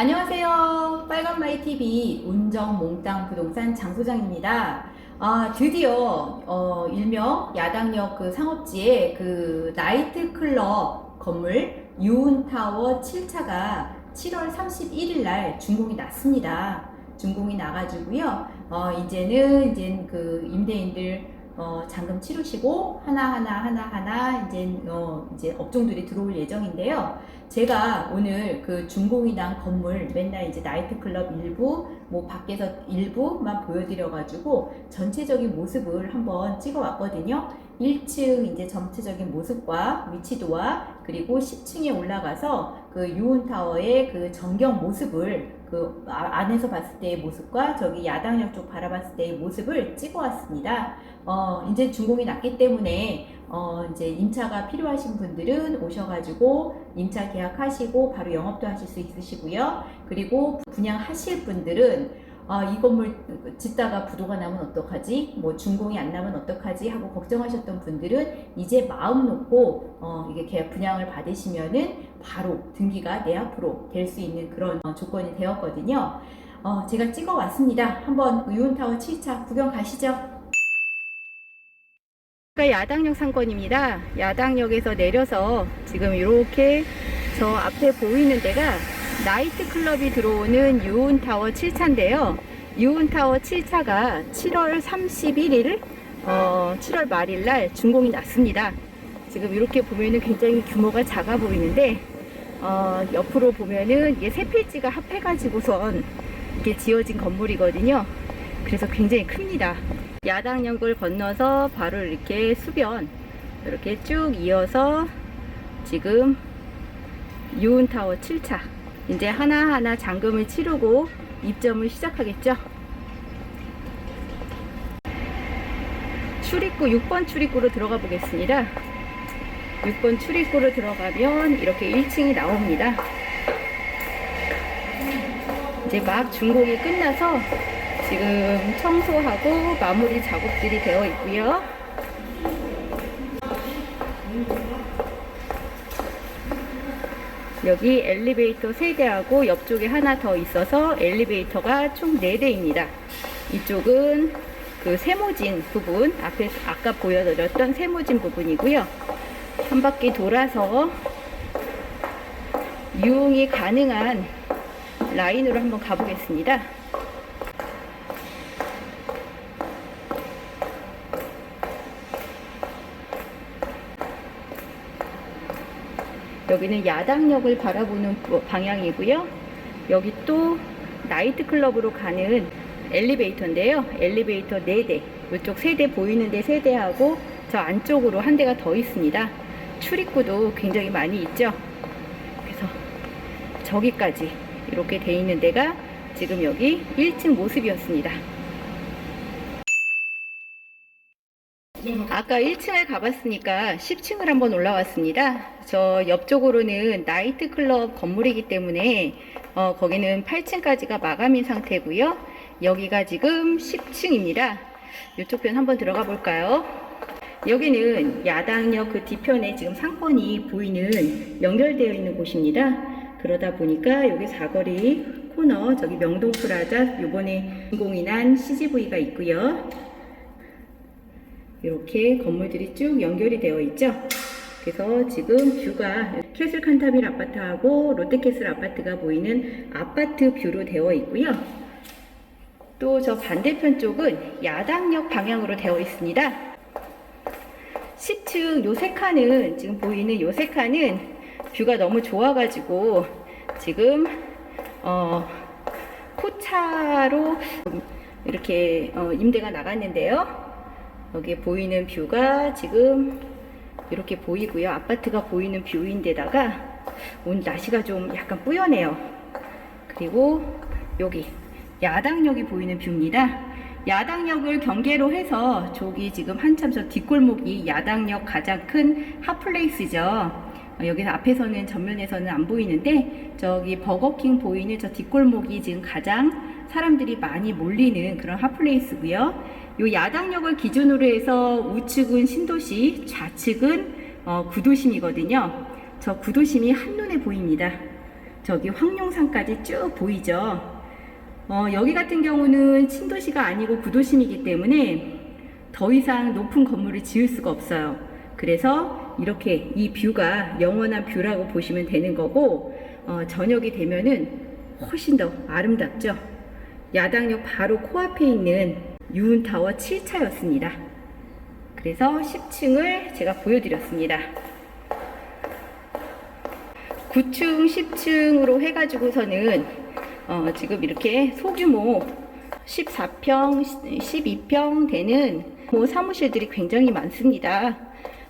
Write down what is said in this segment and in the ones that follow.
안녕하세요. 빨간마이 TV 운정 몽땅 부동산 장소장입니다. 아, 드디어 어, 일명 야당역 그 상업지에 그 나이트 클럽 건물 유운타워 7차가 7월 31일 날 준공이 났습니다. 준공이 나가지고요. 어, 이제는 이제 그 임대인들 어, 잔금 치르시고 하나하나 하나하나 이제 어, 이제 업종들이 들어올 예정인데요. 제가 오늘 그 준공이 난 건물 맨날 이제 나이트클럽 일부 뭐 밖에서 일부만 보여드려가지고 전체적인 모습을 한번 찍어 왔거든요. 1층 이제 전체적인 모습과 위치도와 그리고 10층에 올라가서 그 유운타워의 그 전경 모습을 그 아- 안에서 봤을 때의 모습과 저기 야당역 쪽 바라봤을 때의 모습을 찍어왔습니다. 어, 이제 준공이 났기 때문에 어, 이제 임차가 필요하신 분들은 오셔가지고 임차 계약하시고 바로 영업도 하실 수 있으시고요. 그리고 분양하실 분들은 아, 이 건물 짓다가 부도가 나면 어떡하지? 뭐 준공이 안 나면 어떡하지? 하고 걱정하셨던 분들은 이제 마음 놓고 어, 이게 계약 분양을 받으시면은 바로 등기가 내 앞으로 될 수 있는 그런 어, 조건이 되었거든요. 어, 제가 찍어 왔습니다. 한번 유은타워 7차 구경 가시죠. 야당역 상권입니다. 야당역에서 내려서 지금 이렇게 저 앞에 보이는 데가 나이트 클럽이 들어오는 유운타워 7차인데요. 유운타워 7차가 7월 31일, 어, 7월 말일 날 준공이 났습니다. 지금 이렇게 보면은 굉장히 규모가 작아 보이는데, 어, 옆으로 보면은 이게 세 필지가 합해가지고선 이렇게 지어진 건물이거든요. 그래서 굉장히 큽니다. 야당역을 건너서 바로 이렇게 수변 이렇게 쭉 이어서 지금 유운타워 7차 이제 하나하나 잔금을 치르고 입점을 시작하겠죠. 출입구 6번 출입구로 들어가 보겠습니다. 6번 출입구로 들어가면 이렇게 1층이 나옵니다. 이제 막 준공이 끝나서 지금 청소하고 마무리 작업들이 되어 있고요. 여기 엘리베이터 3대하고 옆쪽에 하나 더 있어서 엘리베이터가 총 4대입니다. 이쪽은 그 세모진 부분, 앞에 아까 보여드렸던 세모진 부분이고요. 한 바퀴 돌아서 유흥이 가능한 라인으로 한번 가보겠습니다. 여기는 야당역을 바라보는 부- 방향이고요. 여기 또 나이트클럽으로 가는 엘리베이터인데요. 엘리베이터 4대. 이쪽 3대 보이는데 3대하고 저 안쪽으로 한 대가 더 있습니다. 출입구도 굉장히 많이 있죠. 그래서 저기까지 이렇게 돼 있는 데가 지금 여기 1층 모습이었습니다. 아까 1층을 가봤으니까 10층을 한번 올라왔습니다. 저 옆쪽으로는 나이트클럽 건물이기 때문에 어, 거기는 8층까지가 마감인 상태고요. 여기가 지금 10층입니다. 이쪽 편 한번 들어가 볼까요? 여기는 야당역 그 뒤편에 지금 상권이 보이는 연결되어 있는 곳입니다. 그러다 보니까 여기 사거리 코너 저기 명동 프라자 요번에 준공이 난 CGV가 있고요. 이렇게 건물들이 쭉 연결이 되어 있죠. 그래서 지금 뷰가 캐슬 칸타빌 아파트하고 롯데캐슬 아파트가 보이는 아파트 뷰로 되어 있고요. 또 저 반대편 쪽은 야당역 방향으로 되어 있습니다. 10층 요세 칸은 지금 보이는 요세 칸은 뷰가 너무 좋아가지고 지금 어 코차로 이렇게 어, 임대가 나갔는데요. 여기 보이는 뷰가 지금 이렇게 보이고요. 아파트가 보이는 뷰인데다가 오늘 날씨가 좀 약간 뿌연해요. 그리고 여기 야당역이 보이는 뷰입니다. 야당역을 경계로 해서 저기 지금 한참 저 뒷골목이 야당역 가장 큰 핫플레이스죠. 어, 여기서 앞에서는 전면에서는 안 보이는데 저기 버거킹 보이는 저 뒷골목이 지금 가장 사람들이 많이 몰리는 그런 핫플레이스고요. 요 야당역을 기준으로 해서 우측은 신도시, 좌측은 어, 구도심이거든요. 저 구도심이 한눈에 보입니다. 저기 황룡산까지 쭉 보이죠. 어, 여기 같은 경우는 신도시가 아니고 구도심이기 때문에 더 이상 높은 건물을 지을 수가 없어요. 그래서 이렇게 이 뷰가 영원한 뷰라고 보시면 되는 거고 어, 저녁이 되면은 훨씬 더 아름답죠. 야당역 바로 코앞에 있는 유은타워 7차였습니다. 그래서 10층을 제가 보여드렸습니다. 9층, 10층으로 해가지고서는 어, 지금 이렇게 소규모 14평, 12평 되는 뭐 사무실들이 굉장히 많습니다.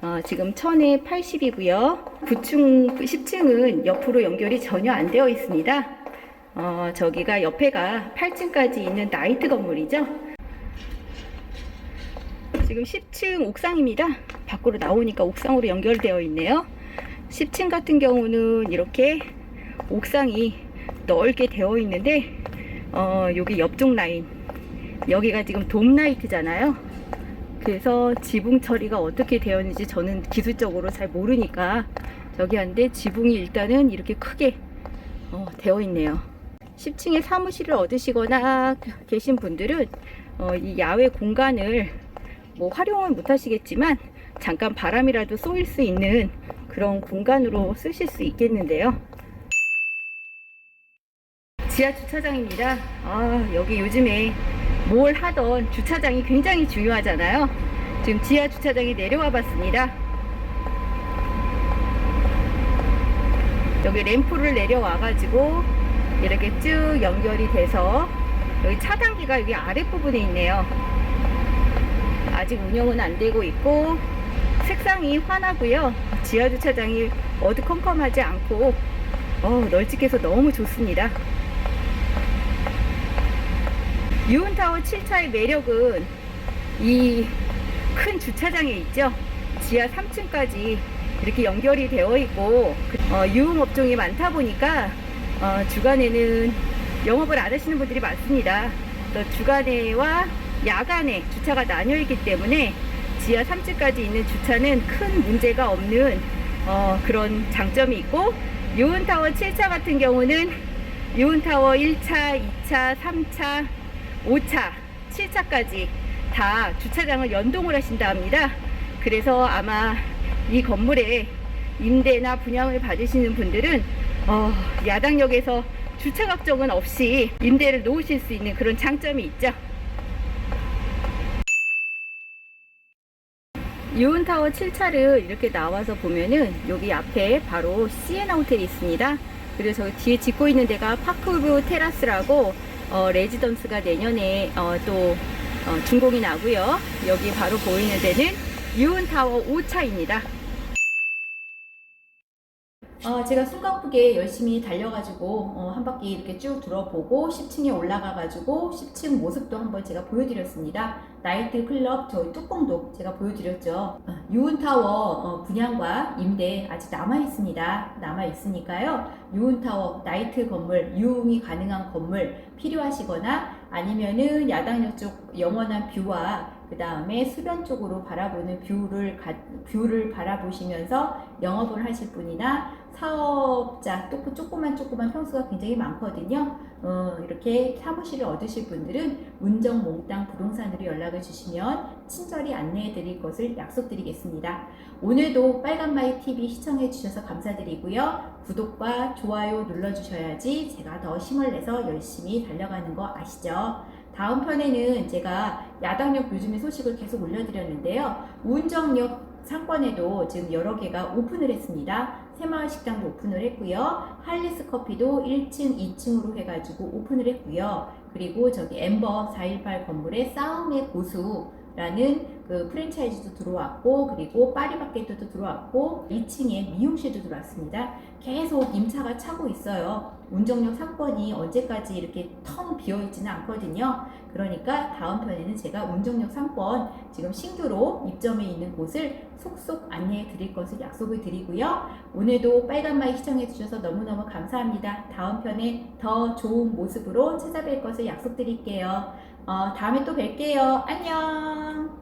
어, 지금 1080이고요. 9층, 10층은 옆으로 연결이 전혀 안 되어 있습니다. 어, 저기가 옆에가 8층까지 있는 나이트 건물이죠. 지금 10층 옥상입니다. 밖으로 나오니까 옥상으로 연결되어 있네요. 10층 같은 경우는 이렇게 옥상이 넓게 되어 있는데 어, 여기 옆쪽 라인 여기가 지금 돔라이트잖아요. 그래서 지붕 처리가 어떻게 되었는지 저는 기술적으로 잘 모르니까 저기 한데 지붕이 일단은 이렇게 크게 어, 되어 있네요. 10층에 사무실을 얻으시거나 계신 분들은 어, 이 야외 공간을 뭐 활용을 못 하시겠지만 잠깐 바람이라도 쏘일 수 있는 그런 공간으로 쓰실 수 있겠는데요. 지하 주차장입니다. 아, 여기 요즘에 뭘 하던 주차장이 굉장히 중요하잖아요. 지금 지하 주차장에 내려와 봤습니다. 여기 램프를 내려와 가지고 이렇게 쭉 연결이 돼서 여기 차단기가 여기 아랫부분에 있네요. 아직 운영은 안 되고 있고 색상이 환하고요. 지하 주차장이 어두컴컴하지 않고 어, 널찍해서 너무 좋습니다. 유은타워 7차의 매력은 이 큰 주차장에 있죠. 지하 3층까지 이렇게 연결이 되어 있고 어, 유흥 업종이 많다 보니까 어, 주간에는 영업을 안 하시는 분들이 많습니다. 또 주간에와 야간에 주차가 나뉘어 있기 때문에 지하 3층까지 있는 주차는 큰 문제가 없는 어, 그런 장점이 있고 유은타워 7차 같은 경우는 유은타워 1차, 2차, 3차, 5차, 7차까지 다 주차장을 연동을 하신다 합니다. 그래서 아마 이 건물에 임대나 분양을 받으시는 분들은 어, 야당역에서 주차 걱정은 없이 임대를 놓으실 수 있는 그런 장점이 있죠. 유은타워 7차를 이렇게 나와서 보면은 여기 앞에 바로 시에나 호텔이 있습니다. 그리고 저기 뒤에 짓고 있는 데가 파크뷰 테라스라고 어, 레지던스가 내년에 어, 또 어, 준공이 나고요. 여기 바로 보이는 데는 유은타워 5차입니다. 어, 제가 숨가쁘게 열심히 달려가지고 어, 한 바퀴 이렇게 쭉 둘러보고 10층에 올라가가지고 10층 모습도 한번 제가 보여드렸습니다. 나이트 클럽 저희 뚜껑도 제가 보여드렸죠. 어, 유은타워 어, 분양과 임대 아직 남아 있습니다. 남아 있으니까요. 유은타워 나이트 건물 유흥이 가능한 건물 필요하시거나 아니면은 야당역 쪽 영원한 뷰와 그 다음에 수변 쪽으로 바라보는 뷰를 가, 뷰를 바라보시면서 영업을 하실 분이나 사업자 또 조그만 조그만 평수가 굉장히 많거든요. 어, 이렇게 사무실을 얻으실 분들은 운정 몽땅 부동산으로 연락을 주시면 친절히 안내해 드릴 것을 약속드리겠습니다. 오늘도 빨간마이 TV 시청해 주셔서 감사드리고요. 구독과 좋아요 눌러 주셔야지 제가 더 힘을 내서 열심히 달려가는 거 아시죠? 다음 편에는 제가 야당역 요즘의 소식을 계속 올려드렸는데요. 운정역 상권에도 지금 여러 개가 오픈을 했습니다. 새마을 식당도 오픈을 했고요. 할리스 커피도 1층, 2층으로 해가지고 오픈을 했고요. 그리고 저기 엠버 418 건물에 싸움의 고수 라는 그 프랜차이즈도 들어왔고, 그리고 파리바게트도 들어왔고, 2층에 미용실도 들어왔습니다. 계속 임차가 차고 있어요. 운정역 상권이 언제까지 이렇게 텅 비어 있지는 않거든요. 그러니까 다음 편에는 제가 운정역 상권 지금 신규로 입점해 있는 곳을 속속 안내해 드릴 것을 약속을 드리고요. 오늘도 빨간마이 시청해 주셔서 너무너무 감사합니다. 다음 편에 더 좋은 모습으로 찾아뵐 것을 약속드릴게요. 어, 다음에 또 뵐게요. 안녕!